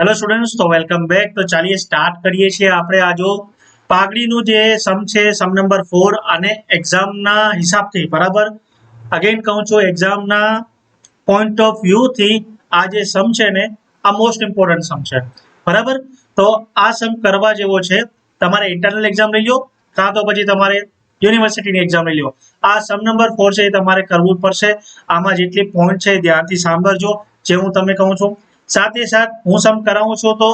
Hello students તો welcome back તો ચાલીએ સ્ટાર્ટ કરીએ છીએ આપણે આ જો પાઘડીનું જે સમ છે સમ નંબર ફોર અને એક્ઝામના હિસાબથી, બરાબર? અગેન કહું છું એક્ઝામના પોઈન્ટ ઓફ વ્યૂથી આ જે સમ છે ને, આ મોસ્ટ ઇમ્પોર્ટન્ટ સમ છે. બરાબર? તો આ સમ કરવા જેવો છે, તમારે ઇન્ટરનલ એક્ઝામ લઈ લો, કાં તો પછી તમારે યુનિવર્સિટીની એક્ઝામ લઈ લો. આ સમ નંબર ફોર છે એ તમારે કરવું પડશે. આમાં જેટલી પોઈન્ટ છે ધ્યાનથી સાંભળજો. જે હું તમને કહું છું સાથે સાથ હું સમ કરાવું છું તો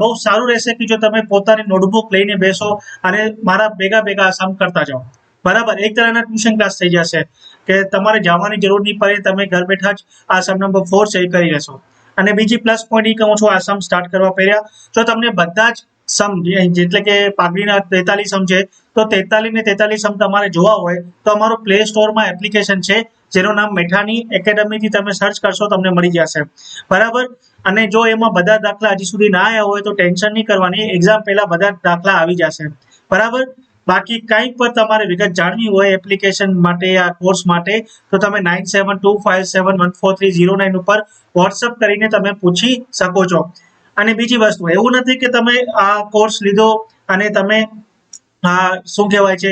બહુ સારું રહેશે કે જો તમે પોતાની નોટબુક લઈને બેસો અને મારા ભેગા ભેગા સમ કરતા જાઓ. બરાબર, એક તરહના ટ્યુશન ક્લાસ થઈ જશે કે તમારે જવાની જરૂર નહીં પડે, તમે ઘર બેઠા જ આ સમ નંબર ફોર સેવ કરી લેશો. અને બીજી પ્લસ પોઈન્ટ એ કહું છું, આ સમ સ્ટાર્ટ કરવા પહેલા જો તમને બધા જ સમ એટલે કે પાઘડીના તેતાલીસ સમ છે, તો તેતાલીસ ને તેતાલીસ સમ તમારે જોવા હોય, તો અમારું પ્લે સ્ટોરમાં એપ્લિકેશન છે, જેનું નામ મેઠાની એકેડમીથી તમે સર્ચ કરશો, તમને મળી જશે. બરાબર? અને જો એમાં બધા દાખલા હજી સુધી ના આવ્યા હોય, તો ટેન્શન નહીં કરવાની એક્ઝામ પહેલા બધા દાખલા આવી જશે. બરાબર? બાકી કંઈક પણ તમારે વિગત જાણવી હોય એપ્લિકેશન માટે, આ કોર્સ માટે, તો તમે nine seven two five seven one four three zero nine ઉપર વોટ્સઅપ કરીને તમે પૂછી શકો છો. અને બીજી વસ્તુ, એવું નથી કે તમે આ કોર્સ લીધો અને તમે શું કહેવાય છે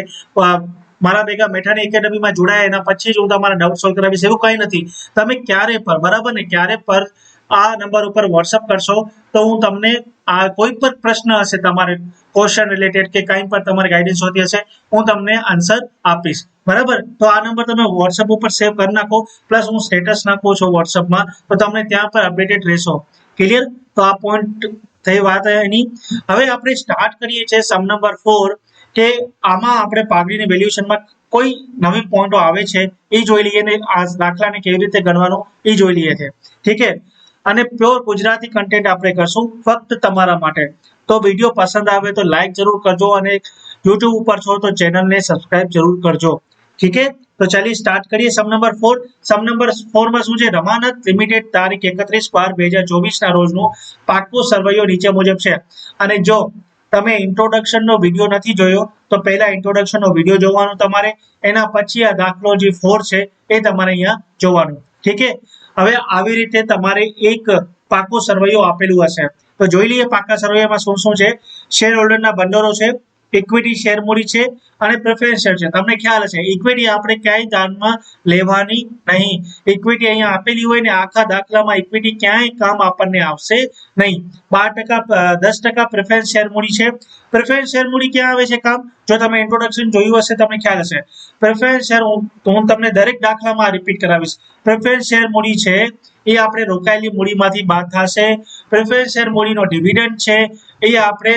મારા ભેગા મેઠાની એકેડમીમાં જોડાયા, એના પછી જ હું તમારા ડાઉટ સોલ્વ કરાવીશ, એવું કંઈ નથી. તમે ક્યારે પર બરાબર ને, ક્યારે પર આ નંબર ઉપર વોટ્સઅપ કરશો, તો હું તમને આ કોઈ પણ પ્રશ્ન હશે તમારે ક્વેશ્ચન રિલેટેડ કે કંઈ પણ તમારે ગાઈડન્સ હોતી હશે, હું તમને આન્સર આપીશ. બરાબર? તો આ નંબર તમે વોટ્સઅપ ઉપર સેવ કરી નાખો પ્લસ હું સ્ટેટસ નાખું છું વોટ્સઅપમાં તો તમને ત્યાં પર અપડેટેડ રહેશો. ક્લિયર તો આ પોઈન્ટ થઈ વાત એની. હવે આપણે સ્ટાર્ટ કરીએ છીએ સમ નંબર ફોર કે આમાં આપણે પાઘડીની વેલ્યુએશનમાં કોઈ નવી પોઈન્ટો આવે છે, એ જોઈ લઈએ ને આ દાખલાને કેવી રીતે ગણવાનો, એ જોઈ લઈએ છે ઠીક છે અને પ્યોર ગુજરાતી કન્ટેન્ટ આપણે કરશું ફક્ત તમારા માટે. તો વીડિયો પસંદ આવે તો લાઈક જરૂર કરજો અને યુટ્યુબ ઉપર છો તો ચેનલને સબસ્ક્રાઇબ જરૂર કરજો. ઠીક છે તો ચાલીએ સ્ટાર્ટ કરીએ. Sum number four sum number ફોરમાં શું છે? રમાનત લિમિટેડ તારીખ એકત્રીસ બાર બે હજાર ચોવીસના રોજનું પાકું સર્વૈયો નીચે મુજબ છે. અને જો તમે ઇન્ટ્રોડક્શનનો વીડિયો નથી જોયો, તો પહેલા ઇન્ટ્રોડક્શનનો વીડિયો જોવાનો તમારે. એના પછી આ દાખલો જે ફોર છે, એ તમારે અહીંયા જોવાનું. ઠીક છે? હવે આવી રીતે તમારે એક પાકો સર્વૈયો આપેલું હશે. તો જોઈ લઈએ, પાકા સર્વૈયામાં શું શું છે? શેર હોલ્ડરના બંડરો છે. ઇક્વિટી શેર મૂડી છે અને પ્રેફરન્સ શેર છે. તમને ખ્યાલ હશે ઇક્વિટી આપણે ક્યાંય દાનમાં લેવાની નહીં. ઇક્વિટી અહીંયા આપેલી હોય ને આખા દાખલામાં ઇક્વિટી ક્યાંય કામ આપણને આવશે નહીં. બાર ટકા દસ ટકા પ્રેફરન્સ શેર મૂડી છે. પ્રેફરન્સ શેર મૂડી ક્યાં આવે છે કામ? જો તમે ઇન્ટ્રોડક્શન જોયું હશે, તમને ખ્યાલ હશે. પ્રેફરન્સ શેર હું તમને દરેક દાખલામાં રિપીટ કરાવીશ. પ્રેફરન્સ શેર મૂડી છે, એ આપણે રોકાયેલી મૂડીમાંથી બાદ થશે પ્રેફરન્સ શેર મૂડીનો ડિવિડન્ડ છે, એ આપણે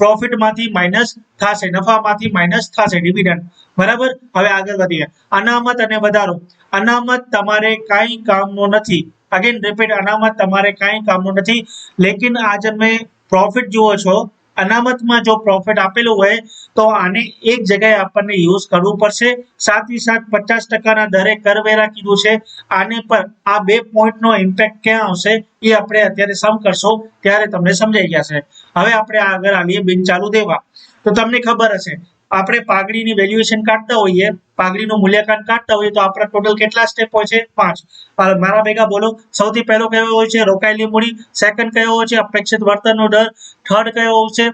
પ્રોફિટમાંથી માઇનસ થશે, નફામાંથી માઇનસ થશે ડિવિડન્ડ બરાબર? હવે આગળ વધીએ. અનામત અને વધારો. અનામત તમારે કાંઈ કામનો નથી. અગેન રિપીટ અનામત તમારે કાંઈ કામનો નથી. લેકિન આજે મેં પ્રોફિટ જુઓ છો અનામતમાં જો પ્રોફિટ આપેલું હોય, તો આને એક જગ્યાએ આપણને યુઝ કરવું પડશે. સાથી સાથ પચાસ ટકાના દરે કરવેરા કીધું છે. આને પર આ બે પોઈન્ટનો ઇમ્પેક્ટ ક્યાં આવશે, એ આપણે અત્યારે સમ કરશો. ત્યારે તમને સમજાઈ ગયા છે. હવે આપણે આગળ આવીએ બિન ચાલુ દેવા. તો તમને ખબર હશે આપણે પાઘડીની વેલ્યુએશન કાઢતા હોઈએ, પાઘડીનું મૂલ્યાંકન કાઢતા હોઈએ, તો આપણા ટોટલ કેટલા સ્ટેપ હોય છે? પાંચ. મારા ભેગા બોલો, સૌથી પહેલો કયો હોય છે? રોકાયેલી મૂડી. સેકન્ડ કયો હોય છે? અપેક્ષિત વર્તનનો દર. થર્ડ કયો હોય છે?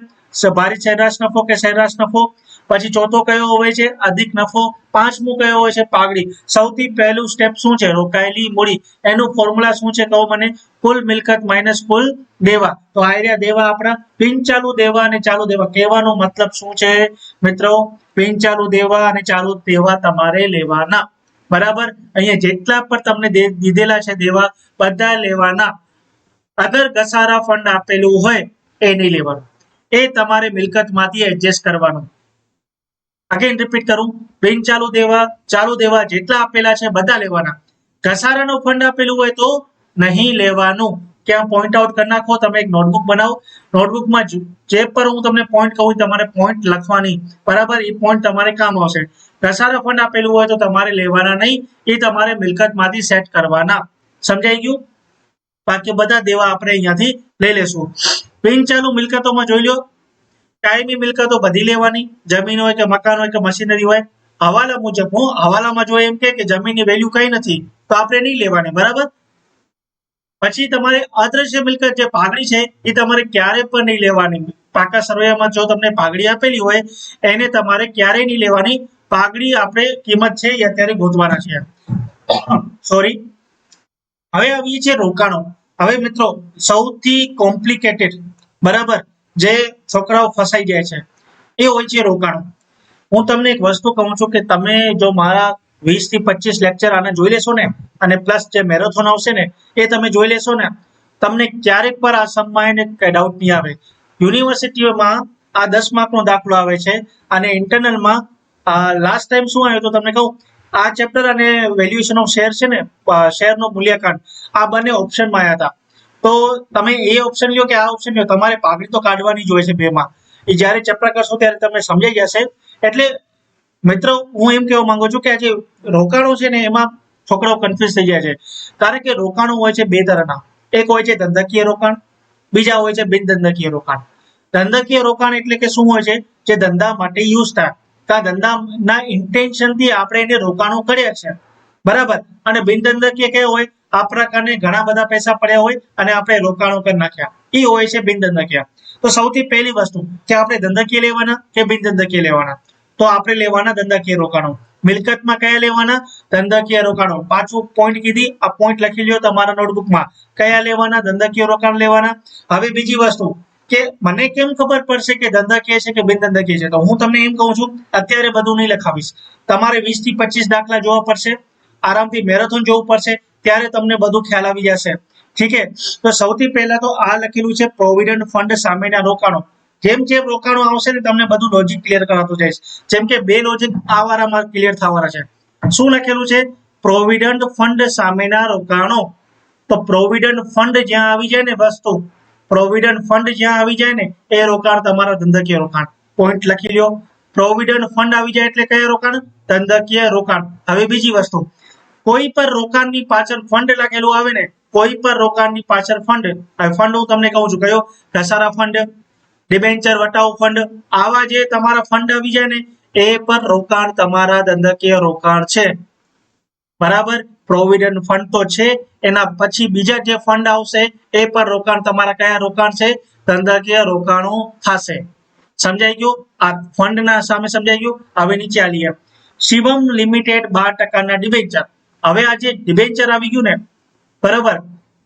ભારી સરેરાશ નફો કે સરેરાશ નફો? પછી ચોથો કયો હોય છે? અધિક નફો. પાંચમો કયો હોય છે? પાઘડી. સૌથી પહેલું સ્ટેપ શું છે? રોકાયેલી મૂડી. એનું ફોર્મ્યુલા શું છે? કહો મને. કુલ મિલકત માઇનસ કુલ દેવા. તો આયર્યા દેવા આપણા પિન ચાલુ દેવા અને ચાલુ દેવા. કહેવાનો મતલબ શું છે? મિત્રો, પિન ચાલુ દેવા અને ચાલુ દેવા તમારે લેવાના. બરાબર? અહીંયા જેટલા પણ તમને દીધેલા છે દેવા, બધા લેવાના. અગર ઘસારા ફંડ આપેલું હોય, એ નહીં લેવાનું. એ તમારે મિલકતમાંથી એડજસ્ટ કરવાનું. અગેન રિપીટ કરું. બિન ચાલુ દેવા ચાલુ દેવા જેટલા આપેલા છે બધા લેવાના. ઘસારાનો ફંડ આપેલું હોય તો નહીં લેવાનું. ક્યાં પોઈન્ટ આઉટ કરી નાખો, તમે એક નોટબુક બનાવો. નોટબુકમાં જે પર હું તમને પોઈન્ટ કહું તમારે પોઈન્ટ લખવાની. બરાબર? એ પોઈન્ટ તમારે કામ આવશે. ઘસારા ફંડ આપેલું હોય તો તમારે લેવાના નહીં. એ તમારે મિલકતમાંથી સેટ કરવાના. સમજાઈ ગયું? બાકી બધા દેવા આપણે અહીંયાથી લઈ લેશું. બિન ચાલુ મિલકતોમાં જોઈ લો. કાયમી મિલકતો બધી લેવાની, જમીન હોય કે મકાન હોય કે મશીનરી હોય, હવાલા મુજબ, હું હવાલામાં જો એમ કે જમીનની વેલ્યુ કઈ નથી, તો આપણે નહીં લેવાની, બરાબર? પછી તમારે અદ્રશ્ય મિલકત જે પાઘડી છે, એ તમારે ક્યારે પણ નહીં લેવાની. પાકા સર્વેમાં જો તમને પાઘડી આપેલી હોય, એને તમારે ક્યારેય નહીં લેવાની? પાઘડી આપણે કિંમત છે એ અત્યારે ગોતવાના છે. સોરી હવે આવીએ છીએ રોકાણો. હવે મિત્રો, સૌથી કોમ્પ્લિકેટેડ બરાબર? જે છોકરાઓ ફસાઈ જાય છે, એ હોય છે રોકાણ. હું તમને એક વસ્તુ કહું છું કે તમે જો મારા વીસથી પચીસ લેક્ચર આને જોઈ લેશો ને, અને પ્લસ જે મેરેથોન આવશે ને, એ તમે જોઈ લેશો ને, તમને ક્યારેક પર આ સમમાં કઈ ડાઉટ નહીં આવે. યુનિવર્સિટીઓમાં આ દસ માર્કનો દાખલો આવે છે, અને ઇન્ટરનલમાં લાસ્ટ ટાઈમ શું આવ્યું તો તમને કહું? આ ચેપ્ટર અને વેલ્યુએશન ઓફ શેર છે ને શેરનો મૂલ્યાંકન, આ બંને ઓપ્શનમાં આવ્યા હતા. તો તમે એ ઓપ્શન લ્યો કે આ ઓપ્શન લ્યો. તમારે પાઘડી તો કાઢવાની જ હોય છે બેમાં. એ જ્યારે ચેપ્ટર કરશો ત્યારે તમને સમજાઈ જશે. એટલે મિત્રો, હું એમ કહેવા માંગુ છું કે આ જે રોકાણો છે ને, એમાં છોકરાઓ કન્ફ્યુઝ થઈ જાય છે. કારણ કે રોકાણો હોય છે બે તરહના એક હોય છે ધંધાકીય રોકાણ, બીજા હોય છે બિન ધંધાકીય રોકાણ. ધંધાકીય રોકાણ એટલે કે શું હોય છે? જે ધંધા માટે યુઝ થાય. આ ધંધાના ઇન્ટેન્શનથી આપણે એને રોકાણો કર્યા છે. બરાબર? અને બિન ધંધાકીય કે હોય આ પ્રકારને ઘણા બધા પૈસા પડ્યા હોય અને આપણે રોકાણો કરી નાખ્યા. એ હોય છે બિન ધંધાકીય. તો સૌથી પહેલી વસ્તુ કે આપણે ધંધાકીય લેવાના કે બિન ધંધાકીય લેવાના? તો આપણે લેવાના ધંધાકીય રોકાણો. મિલકતમાં કયા લેવાના? ધંધાકીય રોકાણો. પાછું પોઈન્ટ કીધી. આ પોઈન્ટ લખી લ્યો તમારા નોટબુકમાં કયા લેવાના? ધંધાકીય રોકાણ લેવાના? હવે બીજી વસ્તુ કે મને કેમ ખબર પડશે કે ધંધાકીય છે કે બિન ધંધાકીય છે? તો હું તમને એમ કહું છું, અત્યારે બધું નહીં લખાવીશ. તમારે વીસથી પચીસ દાખલા જોવા પડશે. આરામથી મેરેથોન જોવું પડશે. ત્યારે તમને બધું ખ્યાલ આવી જશે. ઠીક છે? તો સૌથી પહેલા તો આ લખેલું છે પ્રોવિડન્ટ ફંડ સામેના રોકાણો. જેમ જેમ રોકાણો આવશે ને તમને બધું લોજિક ક્લિયર કરાતું જઈશ જેમ કે બે લોજિક આ વારામાં ક્લિયર થવાના છે. શું લખેલું છે? પ્રોવિડન્ટ ફંડ સામેના રોકાણો. તો પ્રોવિડન્ટ ફંડ જ્યાં આવી જાય ને વસ્તુ પ્રોવિડન્ટ ફંડ જ્યાં આવી જાય ને, એ રોકાણ તમારા ધંધાકીય રોકાણ. પોઈન્ટ લખી લ્યો. પ્રોવિડન્ટ ફંડ આવી જાય એટલે કયા રોકાણ? ધંધાકીય રોકાણ. હવે બીજી વસ્તુ. કોઈ પણ રોકાણની પાછળ ફંડ લાગેલું આવે ને, કોઈ પણ રોકાણની પાછળ ફંડ ફંડ હું તમને કહું છું, કયો? ઘસારા ફંડ ડિબેન્ચર વટાવ ફંડ આવા જે તમારા ફંડ આવી જાય ને, એ પણ રોકાણ તમારા ધંધાકીય રોકાણ છે. બરાબર? પ્રોવિડન્ટ ફંડ તો છે, એના પછી બીજા જે ફંડ આવશે, એ પણ રોકાણ તમારા કયા રોકાણ છે? ધંધાકીય રોકાણો થશે. સમજાઈ ગયું? આ ફંડના સામે સમજાઈ ગયું? હવે નીચે આવીએ. શિવમ લિમિટેડ બાર ટકાના ડિબેન્ચર હવે આ જે ડિબેન્ચર આવી ગયું ને, બરાબર?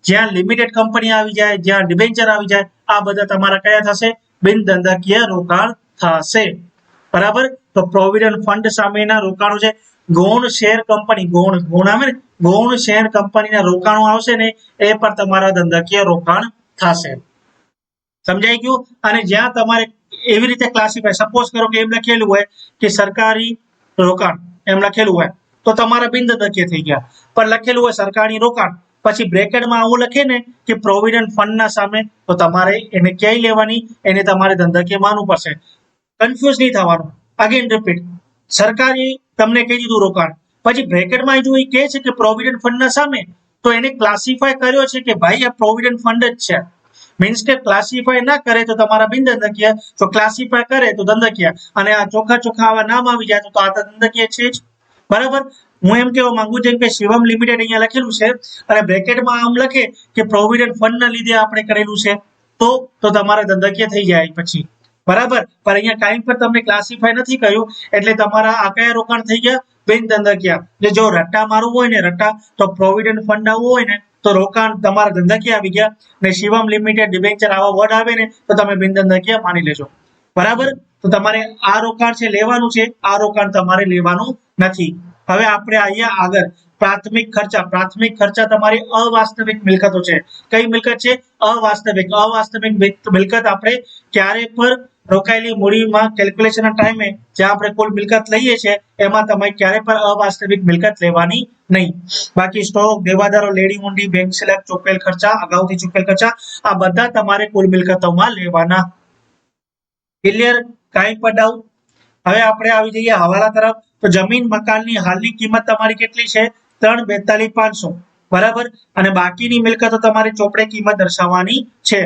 જ્યાં લિમિટેડ કંપની આવી જાય, જ્યાં ડિબેન્ચર આવી જાય, આ બધા તમારા કયા થશે? બિન ધંધાકીય રોકાણ થશે. બરાબર? તો પ્રોવિડન્ટ ફંડ સામેના રોકાણો છે. ગૌણ શેર કંપની, ગૌણ ગૌણ આવે ને? ગૌણ શેર કંપનીના રોકાણો આવશે ને, એ પણ તમારા ધંધાકીય રોકાણ થશે. સમજાઈ ગયું? અને જ્યાં તમારે એવી રીતે ક્લાસિફાય સપોઝ કરો કે એમ લખેલું હોય કે સરકારી રોકાણ, એમ લખેલું હોય. તો તમારા બિંદ ધંધાકીય થઈ ગયા. પણ લખેલું હોય સરકારી રોકાણ. પછી બ્રેકેટમાં આવું લખે ને કે પ્રોવિડન્ટ ફંડના સામે, તો તમારે એને ક્યાંય લેવાની? એને તમારે ધંધાકીય માનવું પડશે. કન્ફ્યુઝ નહીં થવાનું. અગેન રિપીટ સરકારી તમને કહી દીધું રોકાણ. પછી બ્રેકેટમાં જો એ કહે છે કે પ્રોવિડન્ટ ફંડના સામે, તો એને ક્લાસિફાય કર્યો છે કે ભાઈ, આ પ્રોવિડન્ટ ફંડ જ છે. મીન્સ કે ક્લાસિફાય ના કરે તો તમારા બિન ધંધકીય, તો ક્લાસિફાય કરે તો ધંધકીય. અને આ ચોખ્ખા ચોખ્ખા આવા નામ આવી જાય તો આ તો ધંધકીય છે જ. બરાબર? હું એમ કહેવા માંગુ છું કે શિવમ લિમિટેડ અહીંયા લખેલું છે અને બ્રેકેટમાં આમ લખે કે પ્રોવિડન્ટ ફંડના લીધે આપણે કરેલું છે, તો તો તમારા ધંધાકીય થઈ જાય પછી. બરાબર? પણ અહીંયા ટાઈમ પર તમને ક્લાસિફાય નથી કર્યું, એટલે તમારા આ કયા રોકાણ થઈ ગયા? બિન ધંધાકીય જે જો રટ્ટા મારવું હોય ને રટ્ટા, તો પ્રોવિડન્ટ ફંડ આવવું હોય ને, તો રોકાણ તમારા ધંધાકીય આવી ગયા. ને શિવમ લિમિટેડ ડિબેન્ચર આવા વર્ડ આવે ને, તો તમે બિન ધંધાકીય માની લેજો. બરાબર? તો તમારે આ રોકાણ છે લેવાનું છે, આ રોકાણ તમારે લેવાનું નથી. હવે આપણે અહીંયા આગળ પ્રાથમિક ખર્ચા પ્રાથમિક ખર્ચા તમારી અવાસ્તવિક મિલકતો છે. કઈ મિલકત છે? અવાસ્તવિક. અવાસ્તવિક મિલકત આપણે ક્યારે પર રોકાયેલી મૂડીમાં કેલ્ક્યુલેશનના ટાઈમે જે આપણે કુલ મિલકત લઈએ છીએ, એમાં તમે ક્યારે પણ અવાસ્તવિક મિલકત લેવાની નહીં. બાકી સ્ટોક દેવાદારો, લેડી ઊંડી બેંક સિલેક્ટ ચૂકવેલ ખર્ચા, અગાઉથી ચૂકવેલ ખર્ચા, આ બધા તમારે કુલ મિલકતોમાં લેવાના ક્લિયર કાંઈ પણ ડાઉટ હવે આપણે આવી જઈએ હવાલા તરફ. તો જમીન મકાનની હાલની કિંમત તમારી કેટલી છે? ત્રણ બેતાલીસ પાંચસો. બરાબર? અને બાકીની મિલકતો તમારી ચોપડે કિંમત દર્શાવવાની છે.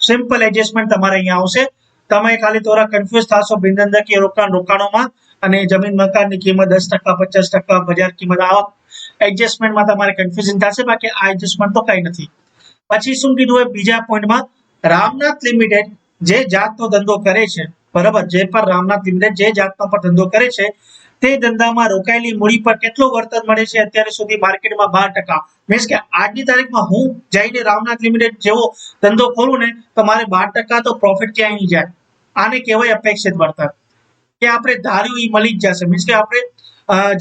સિમ્પલ એડજસ્ટમેન્ટ તમારે અહીંયા આવશે. તમે ખાલી થોડા કન્ફ્યુઝ થશો બિનધંધકીય રોકાણ રોકાણોમાં. અને જમીન મકાનની કિંમત દસ ટકા, પચાસ ટકા, બજાર કિંમત આવક એડજસ્ટમેન્ટમાં તમારે કન્ફ્યુઝન થશે. બાકી આ એડજસ્ટમેન્ટ તો કંઈ નથી. પછી શું કીધું હોય? બીજા પોઈન્ટમાં રામનાથ લિમિટેડ જે જાતનો ધંધો કરે છે, બરાબર, જે પર રામનાથ લિમિટેડ જે જાતનો પર ધંધો કરે છે, તે ધંધામાં રોકાયેલી મૂડી પર કેટલું વળતર મળે છે અત્યારે સુધી માર્કેટમાં બાર ટકા. મીન્સ કે આજની તારીખમાં હું જઈને રામનાથ લિમિટેડ જેવો ધંધો ખોલું ને, તો મારે બાર ટકા તો પ્રોફિટ ક્યાંય નહીં જાય. આને કહેવાય અપેક્ષિત વળતર. કે આપણે ધાર્યું એ મળી જ જશે. મીન્સ કે આપણે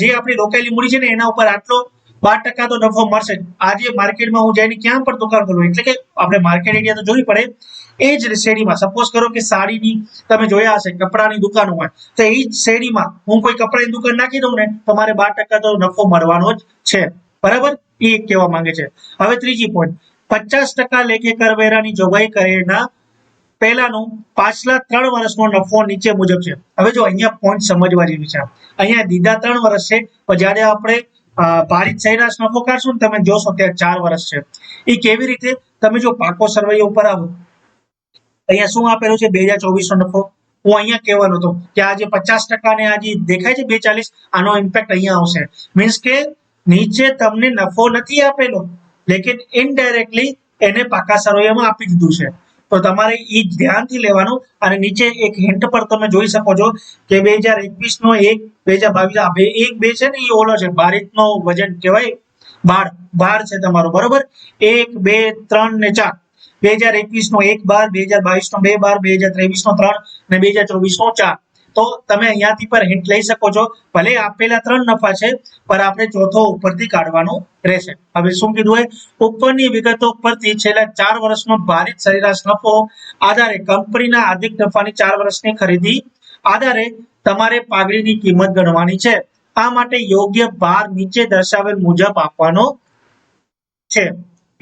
જે આપણી રોકાયેલી મૂડી છે ને, એના ઉપર આટલો બાર ટકા તો નફો મળશે. આજે માર્કેટમાં હું જઈને ક્યાં પણ દુકાન ખોલું? એટલે કે આપણે માર્કેટ એરિયા તો જોવી પડે. એ જ શેરીમાં. સપોઝ કરો કે સાડીની તમે જોયા હશે, કપડાની દુકાન હોય, તો એ જ શેરીમાં હું કોઈ કપડાની દુકાન નાખી દઉં ને, તો મારે બાર ટકા તો નફો મળવાનો જ છે. બરાબર? એ કહેવા માંગે છે. હવે ત્રીજી પોઈન્ટ પચાસ ટકા લેખે કરવેરાની જોગવાઈ કરેના પહેલાનું પાછલા ત્રણ વર્ષનો નફો નીચે મુજબ છે. હવે જો અહીંયા પોઈન્ટ સમજવા જેવી છે. અહીંયા દીધા ત્રણ વર્ષ છે પણ જ્યારે આપણે ભારિત સરેરાશ નફો કાઢશું ને, તમે જોશો ત્યાં ચાર વર્ષ છે. એ કેવી રીતે? તમે જો પાકો સર્વે ઉપર આવો. અહીંયા શું આપેલું છે? બે હજાર ચોવીસ નો નફો. હું અહીંયા કહેવાનો હતો કે આ જે પચાસ ટકા ને આ જે દેખાય છે બે ચાલીસ, આનો ઇમ્પેક્ટ અહીંયા આવશે. મીન્સ કે નીચે તમને નફો નથી આપેલો, લેકિન ઇનડાયરેક્ટલી એને પાકા સરવૈયામાં આપી દીધું છે. તો તમારે એ ધ્યાનથી લેવાનું અને નીચે એક હિન્ટ પર તમે જોઈ શકો છો કે બે હજાર એકવીસ નો એક, બે હજાર બાવીસ એક બે છે ને એ ઓલો છે, ભારતનો વજન કહેવાય, બાર બાર છે તમારો, બરોબર? એક, બે, ત્રણ ને ચાર. બે હજાર એકવીસ નો એક બાર, બે હજાર બાવીસ નો બે બાર, બે હજાર ત્રેવીસ નો ત્રણ અને બે હજાર ચોવીસ નો ચાર. તો તમે અહીંયાથી પર હિન્ટ લઈ શકો છો. ભલે આપેલા ત્રણ નફા છે, પણ આપણે ચોથો ઉપરથી કાઢવાનું રહેશે. હવે શું કીધું હોય? ઉપરની વિગતો ઉપરથી છેલ્લા ચાર વર્ષનો ભારિત સરેરાશ નફો આધારે કંપનીના આર્થિક નફાની ચાર વર્ષની ખરીદી આધારે તમારે પાઘડીની કિંમત ગણવાની છે. આ માટે યોગ્ય ભાર નીચે દર્શાવેલ મુજબ આપવાનો છે.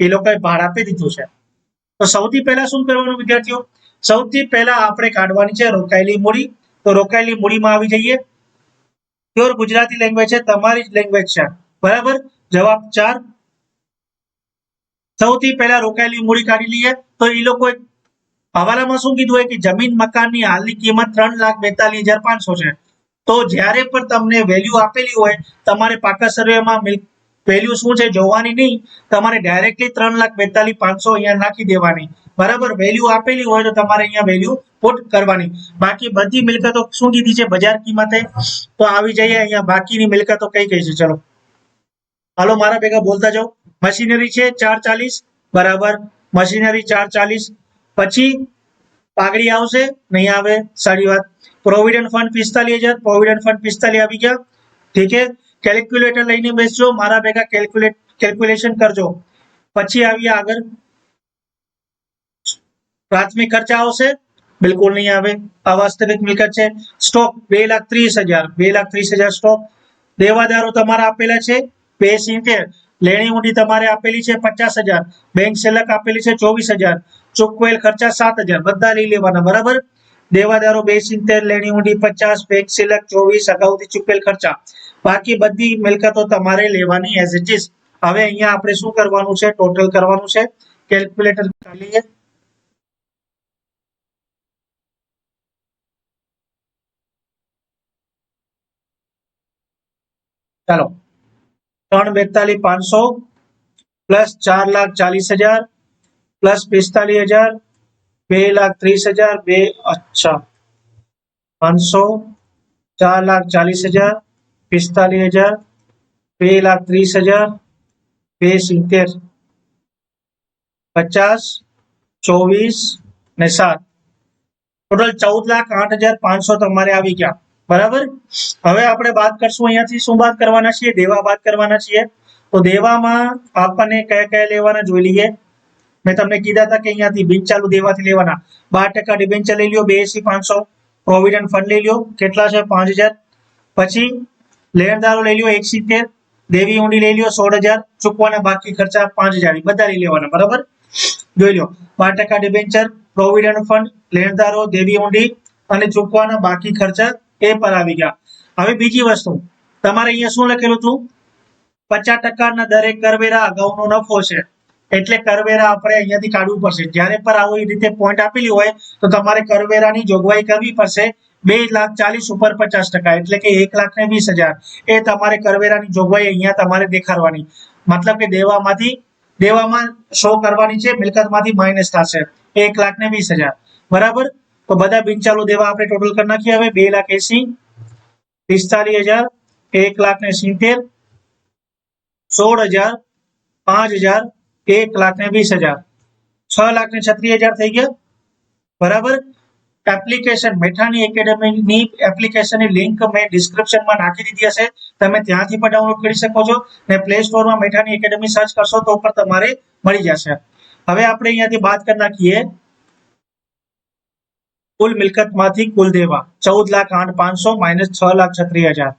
એ લોકોએ ભાર આપી દીધું છે. તો સૌથી પહેલા શું કરવાનું વિદ્યાર્થીઓ? સૌથી પહેલા આપણે કાઢવાની છે રોકાયેલી મૂડી. તો રોકાયેલી મૂડીમાં આવી જઈએ. પ્યોર ગુજરાતી લેંગ્વેજ છે, તમારી જ લેંગ્વેજ છે. બરાબર? જવાબ ચાર. સૌથી પહેલા રોકાયેલી મૂડી કાઢી લઈએ. તો એ લોકોએ હવાલામાં શું કીધું હોય કે જમીન મકાનની હાલની કિંમત ત્રણ લાખ બેતાલીસ હજાર પાંચસો છે. તો જ્યારે પણ તમને વેલ્યુ આપેલી હોય, તમારે પાકા સર્વેમાં વેલ્યુ શું છે જોવાની નહીં. તમારે ડાયરેક્ટલી ત્રણ લાખ બેતાલીસ પાંચસો અહીંયા નાખી દેવાની. બરાબર? વેલ્યુ આપેલી હોય તો તમારે અહીંયા વેલ્યુ પુટ કરવાની. બાકી બધી મિલકતો શું કીધી છે? બજાર કિંમતે. તો આવી જઈએ અહીંયા. બાકીની મિલકતો કઈ કઈ છે? ચલો. હાલો, મારા ભેગા બોલતા જાઓ. મશીનરી છે ચાર ચાલીસ. બરાબર? મશીનરી ચાર ચાલીસ. પછી પાઘડી આવશે. નહીં આવે. સારી વાત. પ્રોવિડન્ટ ફંડ પિસ્તાલીસ હજાર. પ્રોવિડન્ટ ફંડ પિસ્તાલીસ આવી ગયા. ઠીક છે? કેલ્ક્યુલેટર લઈને બેસજો, મારા ભેગા કેલ્ક્યુલેટ કેલ્ક્યુલેશન કરજો. પછી આવીએ આગળ. પ્રાથમિક ખર્ચા આવશે. બિલકુલ નહીં આવે. અવાસ્તવિક મિલકત છે. સ્ટોક બે લાખ ત્રીસ હજાર. બે લાખ ત્રીસ હજાર સ્ટોક દેવાદારો તમારા આપેલા છે. બે સિત્તેર. લેણી ઊંડી તમારે આપેલી છે પચાસ હજાર. બેંક સેલક આપેલી છે ચોવીસ હજાર. ચૂકવેલ ખર્ચા સાત હજાર. બધા લઈ લેવાના. બરાબર? દેવાદારો બે સિત્તેર, લેણી ઊંડી પચાસ, બેંક સિલક ચોવીસ, અગાઉથી ચૂકવેલ ખર્ચા. બાકી બધી મિલકતો તમારે લેવાની એઝ ઇટ ઇઝ હવે અહીંયા આપણે શું કરવાનું છે? ટોટલ કરવાનું છે. કેલ્ક્યુલેટર લઈએ. ચાલો. ત્રણ બેતાલીસ પાંચસો પ્લસ ચાર લાખ ચાલીસ હજાર પ્લસ પિસ્તાલીસ હજાર બે લાખ ત્રીસ હજાર બે અચ્છા. પાંચસો ચાર લાખ ચાલીસ હજાર પિસ્તાલીસ હજાર, બે લાખ ત્રીસ હજાર, બે સિત્તેર, પચાસ, ચોવીસ ને સાત. ટોટલ ચૌદ લાખ આઠ હજાર પાંચસો તમારે આવી ગયા. બરાબર? હવે આપણે વાત કરશું અહીંયાથી શું વાત કરવાના છીએ? દેવા વાત કરવાના છીએ. તો દેવામાં આપણને કયા કયા લેવાના જોઈ લઈએ. મેં તમને કીધા હતા કે અહીંયાથી બિન ચાલુ દેવાથી લેવાના. બાર ટકા ડિબેન્ચર લઈ લ્યો, બે એસી પાંચસો. પ્રોવિડન્ટ ફંડ લઈ લ્યો. કેટલા છે? પાંચ હજાર. પછી લેણદારો લઈ લ્યો એક સિત્તેર દેવી ઊંડી લઈ લ્યો સોળ હજાર ચૂકવાના બાકી ખર્ચા પાંચ હજાર બધા લઈ લેવાના, બરાબર? જોઈ લો બાર ટકા ડિબેન્ચર પ્રોવિડન્ટ ફંડ લેણદારો, દેવી ઊંડી અને ચૂકવાના બાકી ખર્ચા એ પર આવી ગયા. હવે બીજી વસ્તુ, તમારે અહીંયા શું લખેલું હતું? પચાસ ટકાના દરેક કરવેરા અગાઉનો નફો છે, એટલે કરવેરા આપણે અહીંયાથી કાઢવું પડશે. જ્યારે પણ આવી રીતે પોઈન્ટ આપેલી હોય, તો તમારે કરવેરાની જોગવાઈ કરવી પડશે. બે લાખ ચાલીસ ઉપર પચાસ ટકા, એટલે કે એક લાખ ને વીસ હજાર. એ તમારે કરવેરાની જોગવાઈ અહીંયા તમારે દેખાડવાની. મતલબ કે દેવામાંથી, દેવામાં શો કરવાની છે, મિલકતમાંથી માઇનસ થશે. એક લાખ ને વીસ હજાર. બરાબર? તો બધા બિનચાલુ દેવા આપણે ટોટલ કરી નાખીએ હવે. બે લાખ એસી, પિસ્તાલીસ હજાર, એક લાખ ને સિત્તેર, સોળ હજાર, પાંચ હજાર, એક લાખ ને વીસ હજાર. છ લાખ ને છત્રીસ હજાર થઈ ગયા. બરાબર? એપ્લિકેશન મેઠાની એકેડેમીની એપ્લિકેશનની લિંક મેં ડિસ્ક્રિપ્શનમાં નાખી દીધી હશે. તમે ત્યાંથી પણ ડાઉનલોડ કરી શકો છો ને પ્લે સ્ટોરમાં મેઠાની એકેડેમી સર્ચ કરશો તો પણ તમારે મળી જશે. હવે આપણે અહીંયાથી વાત કરી નાખીએ. કુલ મિલકતમાંથી કુલ દેવા, ચૌદ લાખ આઠ પાંચસો માઇનસ છ લાખ છત્રીસ હજાર.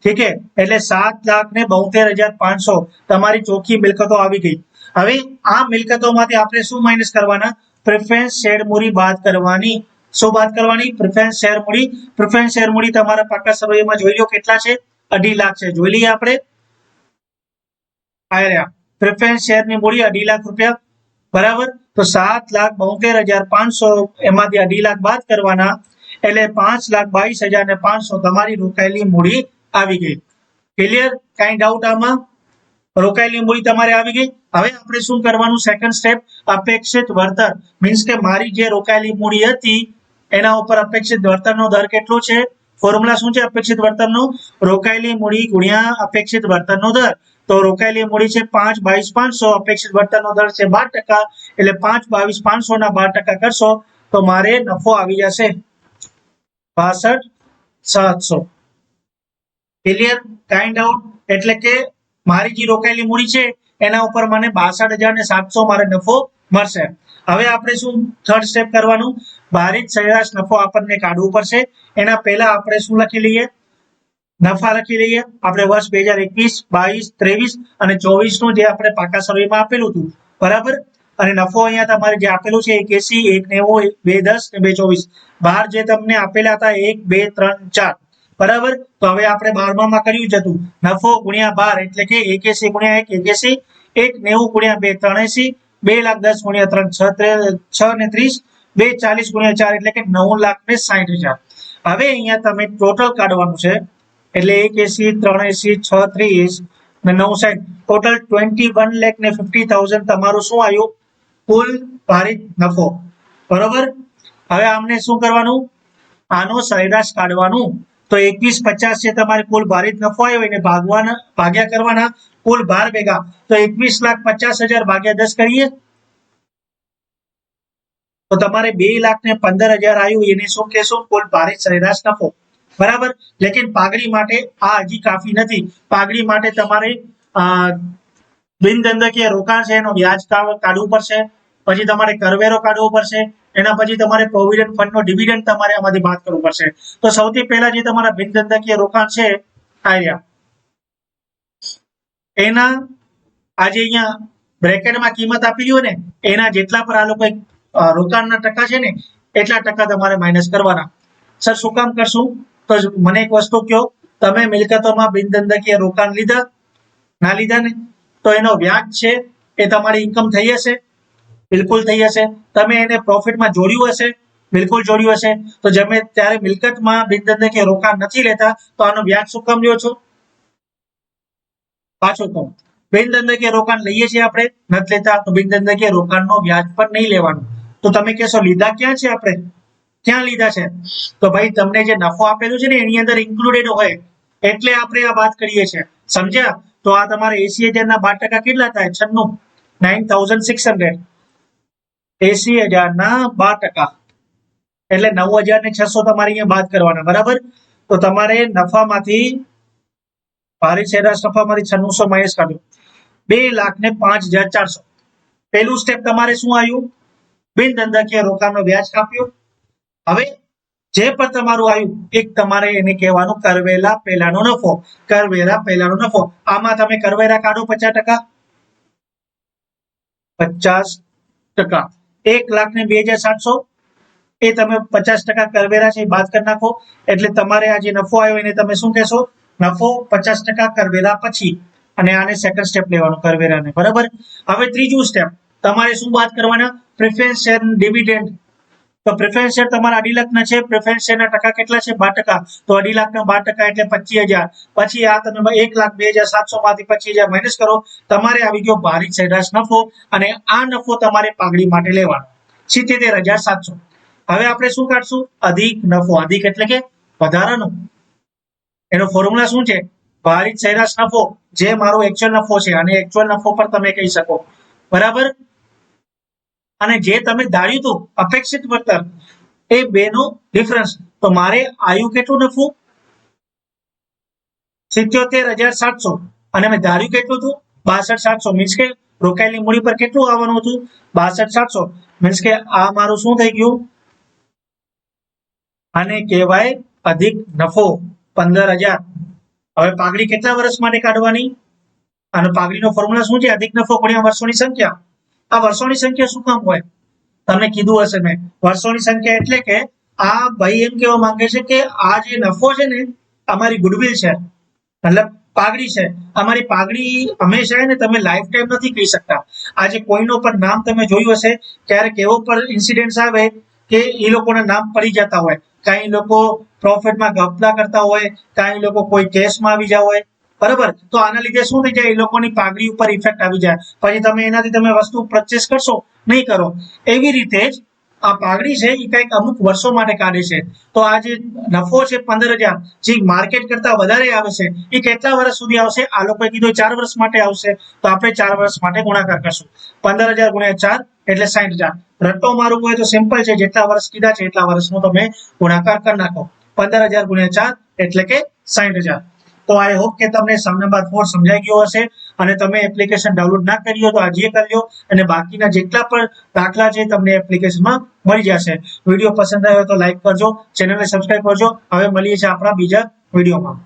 ઠીક છે? એટલે સાત લાખ ને બોતેર હજાર પાંચસો તમારી ચોખ્ખી મિલકતો આવી ગઈ. હવે આ મિલકતોમાંથી આપણે શું માઇનસ કરવાના? પ્રેફરન્સ શેર મૂડી બાદ કરવાની. શું વાત કરવાની? પ્રિફરન્સ શેર મૂડી. પ્રિફરન્સ શેર મૂડી તમારા પાકા સર્વેમાં જોઈ લો કેટલા છે? અઢી લાખ છે. જોઈ લઈએ આપણે. આ રહ્યા. પ્રિફરન્સ શેરની મૂડી અઢી લાખ રૂપિયા. બરાબર? તો સાત લાખ બોતેર હજાર પાંચસો એમાંથી અઢી લાખ બાદ કરવાના. એટલે પાંચ લાખ બાવીસ હજાર ને પાંચસો તમારી રોકાયેલી મૂડી આવી ગઈ. ક્લિયર કઈ ડાઉટ આમાં? રોકાયેલી મૂડી તમારે આવી ગઈ. હવે આપણે શું કરવાનું? સેકન્ડ સ્ટેપ અપેક્ષિત વળતર મીન્સ કે મારી જે રોકાયેલી મૂડી હતી એના ઉપર અપેક્ષિત વળતરનો દર કેટલો છે? ફોર્મ્યુલા શું છે? અપેક્ષિત વળતરનો? રોકાયેલી મૂડી ગુણ્યા અપેક્ષિત વળતરનો દર. તો રોકાયેલી મૂડી છે પાંચ બાવીસ પાંચસો, અપેક્ષિત વળતરનો દર છે બાર ટકા. એટલે પાંચ બાવીસ પાંચસો ના બાર ટકા કરશો, તો મારે નફો આવી જશે. બાસઠ સાતસો. ક્લિયર કાઇન્ડ આઉટ એટલે કે મારી જે રોકાયેલી મૂડી છે, એના ઉપર મને બાસઠ હજાર ને સાતસો મારે નફો મળશે. હવે આપણે શું થર્ડ સ્ટેપ કરવાનું? ભારિત સરેરાશ નફો આપણને કાઢવું પડશે. એના પહેલા આપણે શું લખી લઈએ? નફા લખી લઈએ. આપણે વર્ષ બે હજાર એકવીસ, બાવીસ, ત્રેવીસ અને ચોવીસનું જે આપણે પાકા સર્વેમાં આપેલું હતું. બરાબર? અને નફો અહીંયા તમારે જે આપેલું છે એક એસી, એક નેવું બે દસ ને બે ચોવીસ. બાર જે તમને આપેલા હતા, એક, બે, ત્રણ, ચાર. બરાબર? તો હવે આપણે બારમામાં કર્યું જ હતું. નફો ગુણ્યા બાર એટલે કે એકેસી ગુણ્યા એક એકેસી એક નેવું ગુણ્યા બે ત્રણેસી બે લાખ દસ ગુણ્યા ત્રણ, છ, ત્રે- છ ને ત્રીસ. બે ચાલીસ ગુણ્યા ચાર એટલે કે નવ લાખ ને સાઠ હજાર. હવે અહીંયા તમે ટોટલ કાઢવાનું છે. એટલે એક એસી ત્રણ એસી છ ત્રીસ ને નવ સાઈઠ. ટોટલ ટ્વેન્ટી વન લેખ ને ફિફ્ટી થાઉઝન્ડ તમારું શું આવ્યું? કુલ ભારિત નફો. બરોબર? હવે આમને શું કરવાનું? આનો સરેરાશ કાઢવાનું. તો એકવીસ પચાસ છે તમારે કુલ ભારિત નફો આવ્યો એને ભાગવાના, ભાગ્યા કરવાના. કુલ ભાર ભેગા. તો એકવીસ લાખ પચાસ હજાર ભાગ્યા દસ કરીએ. તો તમારે બે લાખ ને પંદર હજાર આવ્યું, એને શું કહેશો? કુલ ભારે સરેરાશ નફો. બરાબર? લેકિન પાઘડી માટે આ હજી કાફી નથી. પાઘડી માટે તમારે બિનધંધકીય રોકાણ છે, એનો વ્યાજ કાઢવું પડશે. પછી તમારે કરવેરો કાઢવો પડશે. એના પછી તમારે પ્રોવિડન્ટ ફંડનો ડિવિડન્ડ તમારે આમાંથી બાદ કરવું પડશે. તો સૌથી પહેલા જે તમારા બિનધંધકીય રોકાણ છે, આર્યા. એના, આજે અહીંયા બ્રેકેટમાં કિંમત આપી હોય ને, એના જેટલા પર આ લોકો રોકાણના ટકા છે ને, એટલા ટકા તમારે માઇનસ કરવાના. સર શું કામ કરશું? તો મને એક વસ્તુ કહો, તમે મિલકતોમાં બિનધંધકીય રોકાણ લીધા? ના લીધા ને? તો એનો વ્યાજ છે, એ તમારી ઇન્કમ થઈ હશે? બિલકુલ થઈ હશે. તમે એને પ્રોફિટમાં જોડ્યું હશે? બિલકુલ જોડ્યું હશે. તો જમે ત્યારે મિલકતમાં બિનધંધકીય રોકાણ નથી લેતા, તો આનો વ્યાજ શું કામ લ્યો છો? પાછું કહું. બિનધંધકીય રોકાણ લઈએ છીએ આપણે, નથી લેતા, તો બિનધંધકીય રોકાણનો વ્યાજ પણ નહીં લેવાનું. તો તમે કહેશો, લીધા ક્યાં છે આપણે? ક્યાં લીધા છે? તો ભાઈ, તમને જે નફો આપેલું છે ને, એની અંદર ઇન્ક્લુડેડ હોય, એટલે આપણે આ વાત કરીએ છીએ. સમજ્યા? તો આ તમારે એસી હજાર ના બાર ટકા કેટલા થાય? છન્નું. Nine thousand six hundred. એસી હજાર ના બાર ટકા. એટલે નવ હજાર ને છસો તમારે અહીંયા બાદ કરવાના, બરાબર? તો તમારે નફામાંથી, ભારી સરેરાશ નફામાંથી છન્નુસો માઇનસ કાઢ્યું બે લાખ ને પાંચ હજાર ચારસો. પહેલું સ્ટેપ તમારે શું આવ્યું? બિન ધંધાકીય રોકાણનો વ્યાજ કાપ્યો. હવે જે પણ તમારું આવ્યું એક તમારે એને કહેવાનું કરવેલા પહેલાનો નફો કરવેરા પહેલાનો નફો. આમાં તમે કરવેરા કાઢો પચાસ ટકા. પચાસ ટકા. એક લાખ ને બે હજાર સાતસો. એ તમે પચાસ ટકા કરવેરા છે બાદ કરી નાખો. એટલે તમારે આ જે નફો આવ્યો એને તમે શું કહેશો? નફો પચાસ ટકા કરવેરા પછી. અને આને સેકન્ડ સ્ટેપ લેવાનું કરવેરાને બરાબર? હવે ત્રીજું સ્ટેપ તમારે શું બાદ કરવાના? પ્રેફરન્સ શેર ડિવિડન્ડ તો પ્રેફરન્સ શેર તમારા અઢી લાખના છે પ્રેફરન્સ શેરના ટકા કેટલા છે? બાર ટકા. તો અઢી લાખના બાર ટકા એટલે પચીસ હજાર. પછી આ તમે એક લાખ બે હજાર સાતસો માંથી પચીસ હજાર માઇનસ કરો. તમારે આવી ગયો ભારિત સરેરાશ નફો અને આ નફો તમારે પાઘડી માટે લેવાનો. સિત્તેર હજાર સાતસો. હવે આપણે શું કાઢશું? અધિક નફો. અધિક એટલે કે વધારાનો. એનો ફોર્મ્યુલા શું છે? ભારિત સરેરાશ નફો. જે મારો એકચ્યુઅલ નફો છે અને એકચ્યુઅલ નફો પર તમે કહી શકો. બરાબર? અને જે તમે ધાર્યું હતું અપેક્ષિત વળતર એ બેનું ડિફરન્સ તો મારે આયુ કેટલું નફું સિત્યોતેર હજાર સાતસો. અને મેં ધાર્યું કેટલું હતું? બાસઠ સાતસો. મીન્સ કે રોકાયેલી મૂડી પર કેટલું આવવાનું હતું? બાસઠ સાતસો. મીન્સ કે આ મારું શું થઈ ગયું? આને કહેવાય અધિક નફો, પંદર હજાર. હવે પાઘડી કેટલા વર્ષ માટે કાઢવાની? અને પાઘડીનો ફોર્મ્યુલા શું છે? અધિક નફો ગુણ્યા વર્ષોની સંખ્યા. આ વર્ષોની સંખ્યા શું કામ હોય? તમને કીધું હશે મેં. વર્ષોની સંખ્યા એટલે કે આ ભાઈ એમ કહેવા માંગે છે કે આ જે નફો છે ને, અમારી ગુડવિલ છે. મતલબ પાઘડી છે. અમારી પાઘડી હંમેશા ને તમે લાઈફ ટાઈમ નથી કહી શકતા. આજે કોઈનો પણ નામ તમે જોયું હશે, ક્યારેક એવો પણ ઇન્સિડન્ટ આવે કે એ લોકોના નામ પડી જતા હોય. કાંઈ લોકો પ્રોફિટમાં ગપલા કરતા હોય, કાંઈ લોકો કોઈ કેસમાં આવી જાવ હોય. બરાબર? તો આના લીધે શું થઈ જાય? એ લોકોની પાઘડી ઉપર ઇફેક્ટ આવી જાય. પછી તમે એનાથી તમે વસ્તુ પરચેસ કરશો? નહીં કરો. એવી રીતે જ આ પાઘડી છે, એ કંઈક અમુક વર્ષો માટે કાઢે છે. તો આ જે નફો છે પંદર હજાર, જે માર્કેટ કરતા વધારે આવે છે, એ કેટલા વર્ષ સુધી આવશે? આ લોકોએ કીધું ચાર વર્ષ માટે આવશે. તો આપણે ચાર વર્ષ માટે ગુણાકાર કરશું. પંદર હજાર ગુણ્યા ચાર એટલે સાઠ હજાર. રટ્ટો મારું હોય તો સિમ્પલ છે, જેટલા વર્ષ કીધા છે એટલા વર્ષનો તમે ગુણાકાર કરી નાખો. પંદર હજાર ગુણ્યા ચાર એટલે કે સાઠ હજાર. તો આઈ હોપ કે તમને સમ નંબર ફોર સમજાઈ ગયો હશે અને તમે એપ્લિકેશન ડાઉનલોડ ના કરી હોય તો આજે કરી લો અને બાકીના જેટલા પણ દાખલા છે તમને એપ્લિકેશનમાં મળી જશે. વીડિયો પસંદ આવ્યો તો લાઈક કરજો ચેનલને સબસ્ક્રાઇબ કરજો. હવે મળીએ છીએ આપણા બીજા વિડીયોમાં.